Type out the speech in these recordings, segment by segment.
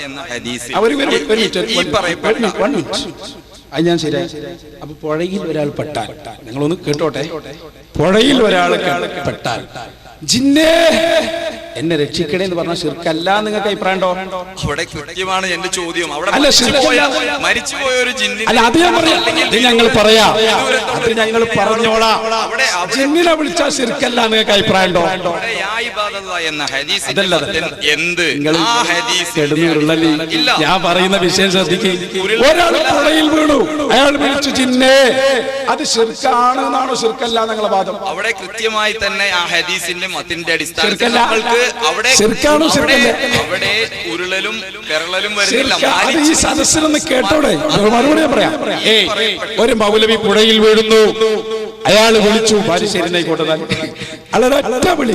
എന്ന ഹദീസ് ഈ. അത് ഞാൻ ശരിയായി അപ്പൊ പുഴയിൽ ഒരാൾ പെട്ടാൽ നിങ്ങളൊന്ന് കേട്ടോട്ടെ? പുഴയിൽ ഒരാൾ പെട്ടാൽ ജിന്നേ! എന്നെ രക്ഷിക്കണേ എന്ന് പറഞ്ഞ ശിർക്കല്ല നിങ്ങൾക്ക് അഭിപ്രായം ഉണ്ടോ അവിടെ കൃത്യമാണ് എന്റെ ചോദ്യം. അവിടെ അല്ല, മരിച്ചുപോയ. ഒരു അല്ല അത് ഞാൻ പറയാം. അത് ഞങ്ങൾ പറയാ. അത് ഞങ്ങൾ പറഞ്ഞോളാം. ജിന്നിനെ വിളിച്ചാൽ ശിർക്കല്ല നിങ്ങൾക്ക് അഭിപ്രായം ഉണ്ടോ അവിടെ യാ ഇബാദല്ല എന്ന ഹദീസിന്റെ അതല്ല, അതല്ല. മതം എന്ത്? ഞാൻ പറയുന്ന വിഷയം ശ്രദ്ധിക്കും. ഒരാൾ പുഴയിൽ വീണു. അയാൾ വിളിച്ചു ജിന്നേ. അത് ശിർക്കാണ് എന്നാണോ ശിർക്കല്ല നിങ്ങളെ വാദം? അവിടെ കൃത്യമായി തന്നെ ആ ഹദീസിന്റെ മത്തിന്റെ അടിസ്ഥാനത്തിൽ അവിടെ അവിടെ അവിടെ ഉരുളലും പെരളലും വരുന്നില്ല. ഈ സദസ്സിൽ സദസ്സിലൊന്ന് കേട്ടോടെ. മറുപടി ഞാൻ പറയാം. ഏയ് ഒരു മൗലവി പുഴയിൽ വീഴുന്നു. അയാൾ വിളിച്ചു ബാലുശ്ശേരിനായിക്കോട്ടെ ഒറ്റ വിളി.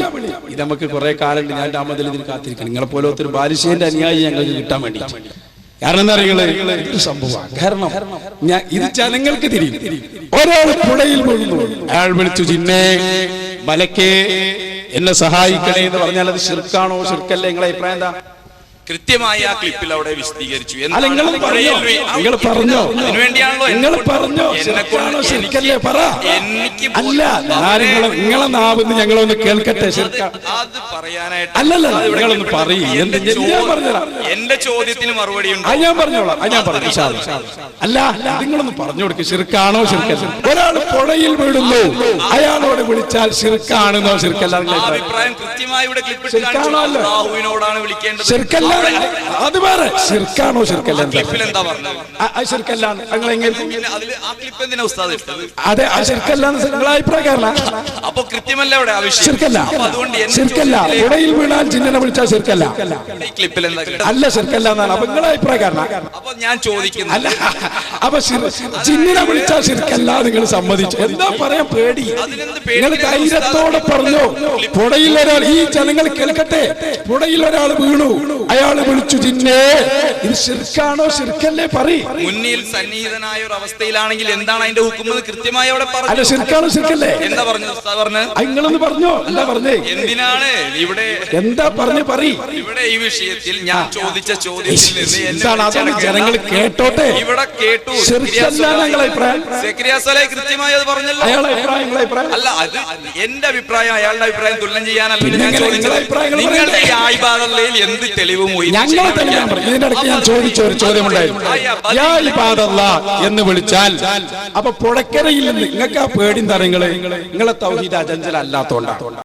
ഇത് നമുക്ക് കുറെ കാലമുണ്ട്. ഞാൻ രാമതിൽ ഇതിന് കാത്തിരിക്കണം. നിങ്ങളെ പോലത്തെ ഒരു ബാലുശ്ശേരിന്റെ അനുയായി ഞങ്ങൾക്ക് കിട്ടാൻ വേണ്ടി കാരണം എന്താ അറിയുള്ളത് ഒരു സംഭവമാണ്. കാരണം ഞാൻ ഇത് ജനങ്ങൾക്ക് തിരിയും. ഒരാൾ പുഴയിൽ വീഴുന്നു. അയാൾ വിളിച്ചു ചിന്നേ മലക്കേ എന്നെ സഹായിക്കണേ എന്ന് പറഞ്ഞാൽ അത് ശിർക്കാണോ ശിർക്കല്ലേ? നിങ്ങളെ അഭിപ്രായം എന്താ? കൃത്യമായി ആ ക്ലിപ്പിൽ അവിടെ വിശദീകരിച്ചു. നിങ്ങൾ പറഞ്ഞോ? നിങ്ങൾ പറഞ്ഞോ? ശരിക്കല്ലേ? പറ. അല്ല നിങ്ങളെ നാവിന്ന് ഞങ്ങളൊന്ന് കേൾക്കട്ടെ അത് പറയാനായിട്ട് അല്ലല്ല, നിങ്ങളൊന്ന് എന്ത് എന്റെ ചോദ്യത്തിന് മറുപടി അത് ഞാൻ പറഞ്ഞോളാം. അത് ഞാൻ പറഞ്ഞു അല്ലാ. നിങ്ങളൊന്ന് പറഞ്ഞു കൊടുക്കും. ശിർക്കാണോ? ശിർക്കല്ല. ഒരാൾ പുഴയിൽ വീടുന്നു അയാളോട് വിളിച്ചാൽ ശിർക്കാണെന്നോ ശിർക്കല്ല. അഭിപ്രായം? കൃത്യമായി ഇവിടെ ക്ലിപ്പ് അല്ല? അള്ളാഹുവിനോടാണ് വിളിക്കേണ്ടത്. ശിർക്കല്ല. അത് വേറെ. ശിർക്കാണോ ശിർക്കല്ല നിങ്ങൾ എങ്ങനെ? അതെ ആ ശിർക്കല്ല നിങ്ങളെ അപ്പൊ കൃത്യമല്ല ശിർക്കല്ല. ശിർക്കല്ല. വീണാൽ ജിന്നിനെ വിളിച്ചാൽ ശിർക്കല്ല. അല്ല ശിർക്കല്ല എന്നാണ് അപ്പൊ നിങ്ങളെ അഭിപ്രായക്കാരന അപ്പൊ ഞാൻ ചോദിക്കുന്നു. അല്ല അപ്പൊ ജിന്നിനെ വിളിച്ചാൽ ശിർക്കല്ല നിങ്ങൾ സമ്മതിച്ചു. എന്താ പറയാൻ പേടി? നിങ്ങൾ ധൈര്യത്തോടെ പറഞ്ഞു. പുഴയിൽ ഒരാൾ ഈ ജനങ്ങൾ കേൾക്കട്ടെ. പുഴയിൽ ഒരാൾ വീണു. അയാൾ വിളിച്ചു ജിന്നേ ഇത് ശിർക്കാണോ? ശിർക്കല്ലേ പറയും. മുന്നിൽ സന്നിഹിതനായ ഒരു അവസ്ഥയിലാണെങ്കിൽ എന്താണ് അതിന്റെ ഹുക്കുമെന്ന് കൃത്യമായി അവിടെ അല്ല പറഞ്ഞു ശിർക്കാണോ? ശിർക്കല്ലേ? എന്താ പറഞ്ഞു ഉസ്താദ് പറഞ്ഞു? നിങ്ങളൊന്ന് പറഞ്ഞോ. എന്താ പറഞ്ഞേ? എന്തിനാണ് ഇവിടെ എന്താ പറഞ്ഞു പറയും. ഇവിടെ ഈ വിഷയത്തിൽ ഞാൻ ചോദിച്ച ചോദ്യത്തിൽ നിന്ന് എന്താണ് അതാണ് ജനങ്ങൾ കേട്ടോട്ടെ? ഇവിടെ കേട്ടു. കൃത്യമായി അത് പറഞ്ഞല്ലോ. അയാളെ അല്ല അത് എന്റെ അഭിപ്രായം അയാളുടെ അഭിപ്രായം തുല്യം ചെയ്യാനല്ല ഞാൻ ചോദിച്ചത്. നിങ്ങളുടെ? എന്ത് തെളിവ് ഞങ്ങളെ തന്നെ ഞാൻ പറഞ്ഞു. ഇതിന്റെ ഇടയ്ക്ക് ഞാൻ ചോദിച്ച ഒരു ചോദ്യമുണ്ടായിരുന്നു. എന്ന് വിളിച്ചാൽ അപ്പൊ പുഴക്കരയിൽ നിന്ന് നിങ്ങൾക്ക് ആ പേടിയും തരങ്ങൾ നിങ്ങളെ തൗഹീദ് അജഞ്ചലല്ലാത്തോണ്ടാണ്